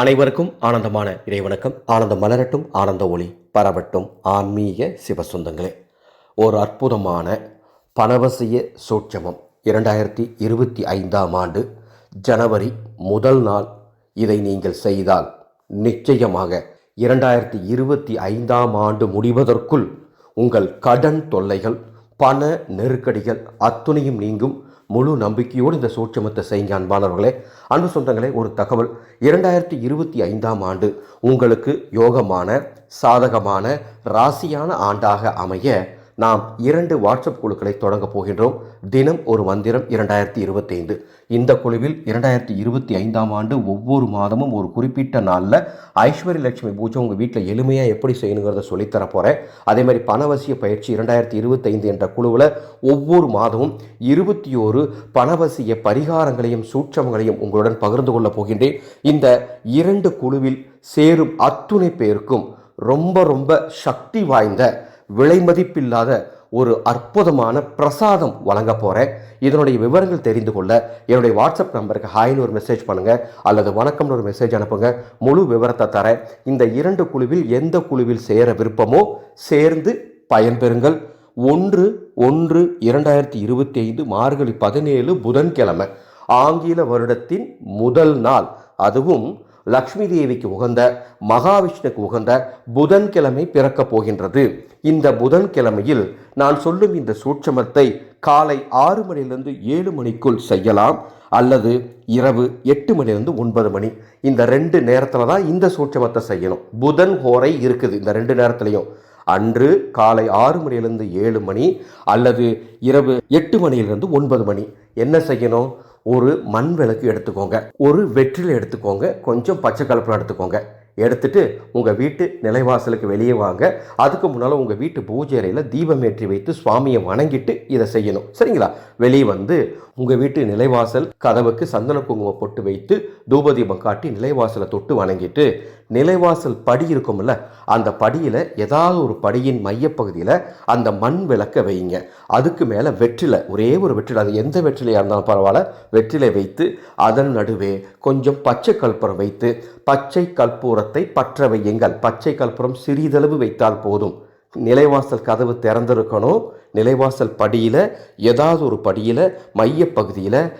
அனைவருக்கும் ஆனந்தமான இறைவணக்கம். ஆனந்தம் மலரட்டும் ஆனந்த ஒளி பரவட்டும். ஆன்மீக சிவசுந்தங்களே ஒரு அற்புதமான பணவசிய சூட்சமம். இரண்டாயிரத்தி இருபத்தி ஐந்தாம் ஆண்டு ஜனவரி முதல் நாள் இதை நீங்கள் செய்தால் நிச்சயமாக இரண்டாயிரத்தி இருபத்தி ஐந்தாம் ஆண்டு முடிவதற்குள் உங்கள் கடன் தொல்லைகள் பண நெருக்கடிகள் அத்துணையும் நீங்கும். முழு நம்பிக்கையோடு இந்த சூட்சமத்தை செய்யுங்க அன்பானவர்களே அன்பு சொந்தங்களே ஒரு தகவல். இரண்டாயிரத்தி இருபத்தி ஐந்தாம் ஆண்டு உங்களுக்கு யோகமான சாதகமான ராசியான ஆண்டாக அமைய நாம் இரண்டு வாட்ஸ்அப் குழுக்களை தொடங்க போகின்றோம். தினம் ஒரு மந்திரம் இரண்டாயிரத்தி இருபத்தைந்து. இந்த குழுவில் இரண்டாயிரத்தி இருபத்தி ஐந்தாம் ஆண்டு ஒவ்வொரு மாதமும் ஒரு குறிப்பிட்ட நாளில் ஐஸ்வர்ய லட்சுமி பூஜை உங்கள் வீட்டில் எளிமையாக எப்படி செய்யணுங்கிறத சொல்லித்தர போகிறேன் அதே மாதிரி பணவசிய பயிற்சி இரண்டாயிரத்தி இருபத்தைந்து என்ற குழுவில் ஒவ்வொரு மாதமும் இருபத்தி ஓரு பணவசிய பரிகாரங்களையும் சூட்சமங்களையும் உங்களுடன் பகிர்ந்து கொள்ளப் போகின்றேன். இந்த இரண்டு குழுவில் சேரும் அத்துணை பேருக்கும் ரொம்ப ரொம்ப சக்தி வாய்ந்த விலை மதிப்பில்லாத ஒரு அற்புதமான பிரசாதம் வழங்க போகிறேன் இதனுடைய விவரங்கள் தெரிந்து கொள்ள என்னுடைய வாட்ஸ்அப் நம்பருக்கு ஹாய்னு ஒரு மெசேஜ் பண்ணுங்கள் அல்லது வணக்கம்னு ஒரு மெசேஜ் அனுப்புங்க. முழு விவரத்தை தரேன். இந்த இரண்டு குழுவில் எந்த குழுவில் சேர விருப்பமோ சேர்ந்து பயன்பெறுங்கள். ஒன்று ஒன்று இரண்டாயிரத்தி இருபத்தி ஐந்து மார்கழி பதினேழு புதன்கிழமை ஆங்கில வருடத்தின் முதல் நாள். அதுவும் லக்ஷ்மி தேவிக்கு உகந்த மகாவிஷ்ணுக்கு உகந்த புதன்கிழமை பிறக்கப் போகின்றது. இந்த புதன்கிழமையில் நான் சொல்லும் இந்த சூட்சமத்தை காலை ஆறு மணிலிருந்து ஏழு மணிக்குள் செய்யலாம் அல்லது இரவு எட்டு மணிலிருந்து ஒன்பது மணி. இந்த ரெண்டு நேரத்தில் தான் இந்த சூட்சமத்தை செய்யணும். புதன் ஹோரை இருக்குது இந்த ரெண்டு நேரத்துலையும். அன்று காலை ஆறு மணியிலிருந்து ஏழு மணி அல்லது இரவு எட்டு மணியிலிருந்து ஒன்பது மணி. என்ன செய்யணும்? ஒரு மண் விளக்கு எடுத்துக்கோங்க. ஒரு வெற்றிலை எடுத்துக்கோங்க. கொஞ்சம் பச்சை கலப்பில் எடுத்துக்கோங்க. எடுத்துட்டு உங்கள் வீட்டு நிலைவாசலுக்கு வெளியே வாங்க. அதுக்கு முன்னால் உங்கள் வீட்டு பூஜை அறையில் தீபம் ஏற்றி வைத்து சுவாமியை வணங்கிட்டு இதை செய்யணும். சரிங்களா? வெளியே வந்து உங்கள் வீட்டு நிலைவாசல் கதவுக்கு சந்தன குங்குமம் பொட்டு வைத்து தூபதீபம் காட்டி நிலைவாசலை தொட்டு வணங்கிட்டு நிலைவாசல் படி இருக்கும்ல அந்த படியில் ஏதாவது ஒரு படியின் மையப்பகுதியில் அந்த மண் விளக்க வைங்க. அதுக்கு மேலே வெற்றிலை ஒரே ஒரு வெற்றிலை அது எந்த வெற்றிலையாக இருந்தாலும் பரவாயில்ல வெற்றிலை வைத்து அதன் நடுவே கொஞ்சம் பச்சை கற்பூரம் வைத்து பச்சை கற்பூரத்தை பற்ற வையுங்கள். பச்சை கற்பூரம் சிறிதளவு வைத்தால் போதும். நிலைவாசல் கதவு திறந்திருக்கணும். நிலைவாசல் படியில் ஏதாவது ஒரு படியில் மையப்பகுதியில்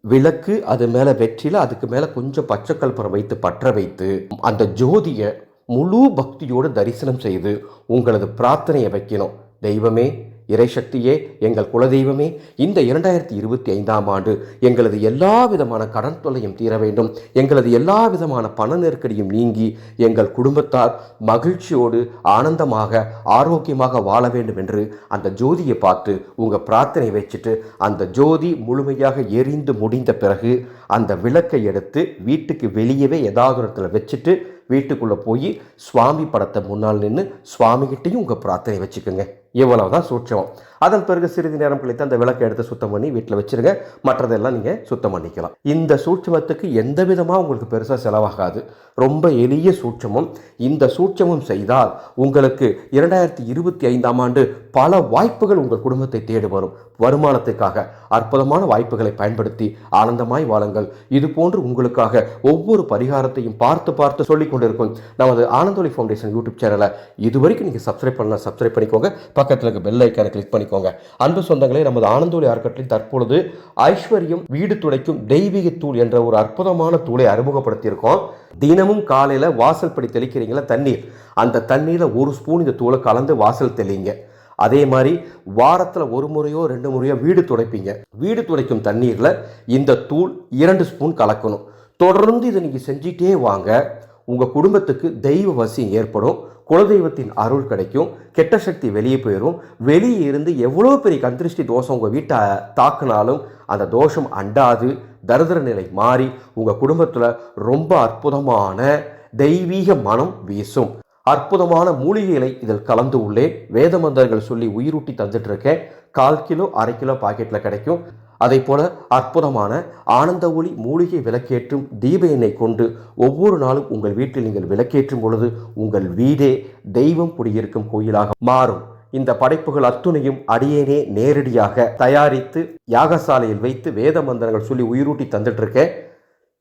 விளக்கு அது மேலே வெற்றில அதுக்கு மேலே கொஞ்சம் பச்சை கற்பூரம் வைத்து பற்ற வைத்து அந்த ஜோதியை முழு பக்தியோடு தரிசனம் செய்து உங்களது பிரார்த்தனையை வைக்கணும். தெய்வமே இறைசக்தியே எங்கள் குலதெய்வமே. இந்த இரண்டாயிரத்தி இருபத்தி ஐந்தாம் ஆண்டு எங்களது எல்லா விதமான கடன் தொல்லையும் தீர வேண்டும். எங்களது எல்லா விதமான பண நெருக்கடியும் நீங்கி எங்கள் குடும்பத்தார் மகிழ்ச்சியோடு ஆனந்தமாக ஆரோக்கியமாக வாழ வேண்டும் என்று அந்த ஜோதியை பார்த்து உங்கள் பிரார்த்தனை வச்சுட்டு அந்த ஜோதி முழுமையாக எரிந்து முடிந்த பிறகு அந்த விளக்கை எடுத்து வீட்டுக்கு வெளியவே ஏதாவது இடத்துல வச்சுட்டு வீட்டுக்குள்ளே போய் சுவாமி படத்தை முன்னால் நின்று சுவாமிகிட்டையும் உங்கள் பிரார்த்தனை வச்சுக்கோங்க. இவ்வளவுதான் சூட்சமம். அதன் பிறகு சிறிது நேரம் கழித்து அந்த விளக்கை எடுத்து சுத்தம் பண்ணி வீட்டில் வச்சிருங்க. மற்றதெல்லாம் நீங்கள் சுத்தம் பண்ணிக்கலாம். இந்த சூட்சமத்துக்கு எந்த விதமாக உங்களுக்கு பெருசாக செலவாகாது. ரொம்ப எளிய சூட்சமம். இந்த சூட்சமம் செய்தால் உங்களுக்கு இரண்டாயிரத்தி இருபத்தி ஐந்தாம் ஆண்டு பல வாய்ப்புகள் உங்கள் குடும்பத்தை தேடி வரும். வருமானத்துக்காக அற்புதமான வாய்ப்புகளை பயன்படுத்தி ஆனந்தமாய் வாழுங்கள். இது போன்று உங்களுக்காக ஒவ்வொரு பரிகாரத்தையும் பார்த்து பார்த்து சொல்லிக் கொண்டிருக்கும் நமது ஆனந்தொலி ஃபவுண்டேஷன் யூடியூப் சேனலை. இதுவரைக்கும் நீங்கள் சப்ஸ்கிரைப் பண்ணலாம் சப்ஸ்கிரைப் பண்ணிக்கோங்க. பக்கத்தில் இருக்க பெல் ஐக்கானை கிளிக் பண்ணிக்கோங்க. அன்பு சொந்தங்களே நமது ஆனந்தோலி அறக்கட்டளை தற்பொழுது ஐஸ்வர்யம் வீடு துடைக்கும் தெய்வீக தூள் என்ற ஒரு அற்புதமான தூளை அறிமுகப்படுத்தியிருக்கோம். தினமும் காலையில் வாசல் படி தெளிக்கிறீங்களா? தண்ணீர். அந்த தண்ணீரில் ஒரு ஸ்பூன் இந்த தூளை கலந்து வாசல் தெளிங்க. அதே மாதிரி வாரத்தில் ஒரு முறையோ ரெண்டு முறையோ வீடு துடைப்பீங்க. வீடு துடைக்கும் தண்ணீரில் இந்த தூள் இரண்டு ஸ்பூன் கலக்கணும். தொடர்ந்து இதை நீங்கள் செஞ்சிட்டே வாங்க. உங்கள் குடும்பத்துக்கு தெய்வ வசியம் ஏற்படும். குலதெய்வத்தின் அருள் கிடைக்கும். கெட்ட சக்தி வெளியே போயிடும் வெளியே இருந்து எவ்வளோ பெரிய கந்திருஷ்டி தோஷம் உங்கள் வீட்டை தாக்குனாலும் அந்த தோஷம் அண்டாது. தரிதிர நிலை மாறி உங்கள் குடும்பத்தில் ரொம்ப அற்புதமான தெய்வீக மனம் வீசும். அற்புதமான மூலிகைகளை இதில் கலந்து உள்ளேன் வேத மந்திரங்கள் சொல்லி உயிரூட்டி தந்துட்டு இருக்கேன் கால் கிலோ அரை கிலோ பாக்கெட்டில் கிடைக்கும். அதை போல அற்புதமான ஆனந்த ஒளி மூலிகை விளக்கேற்றும் தீப எண்ணெய் கொண்டு ஒவ்வொரு நாளும் உங்கள் வீட்டில் நீங்கள் விளக்கேற்றும் பொழுது உங்கள் வீடே தெய்வம் குடியிருக்கும் கோயிலாக மாறும். இந்த படைப்புகள் அத்துணையும் அடியேனே நேரடியாக தயாரித்து யாகசாலையில் வைத்து வேத மந்திரங்கள் சொல்லி உயிரூட்டி தந்துட்டு இருக்கேன்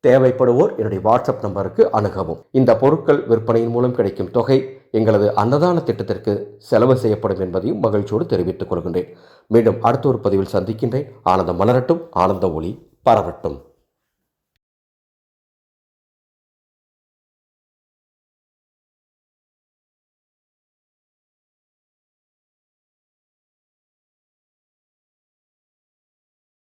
தேவைப்படுவோர் என்னுடைய வாட்ஸ்அப் நம்பருக்கு அணுகவும். இந்த பொருட்கள் விற்பனையின் மூலம் கிடைக்கும் தொகை எங்களது அன்னதான திட்டத்திற்கு செலவு செய்யப்படும் என்பதையும் மகிழ்ச்சியோடு தெரிவித்துக் கொள்கின்றேன். மீண்டும் அடுத்த ஒரு பதிவில் சந்திக்கின்றேன். ஆனந்தம் மலரட்டும் ஆனந்த ஒளி பரவட்டும்.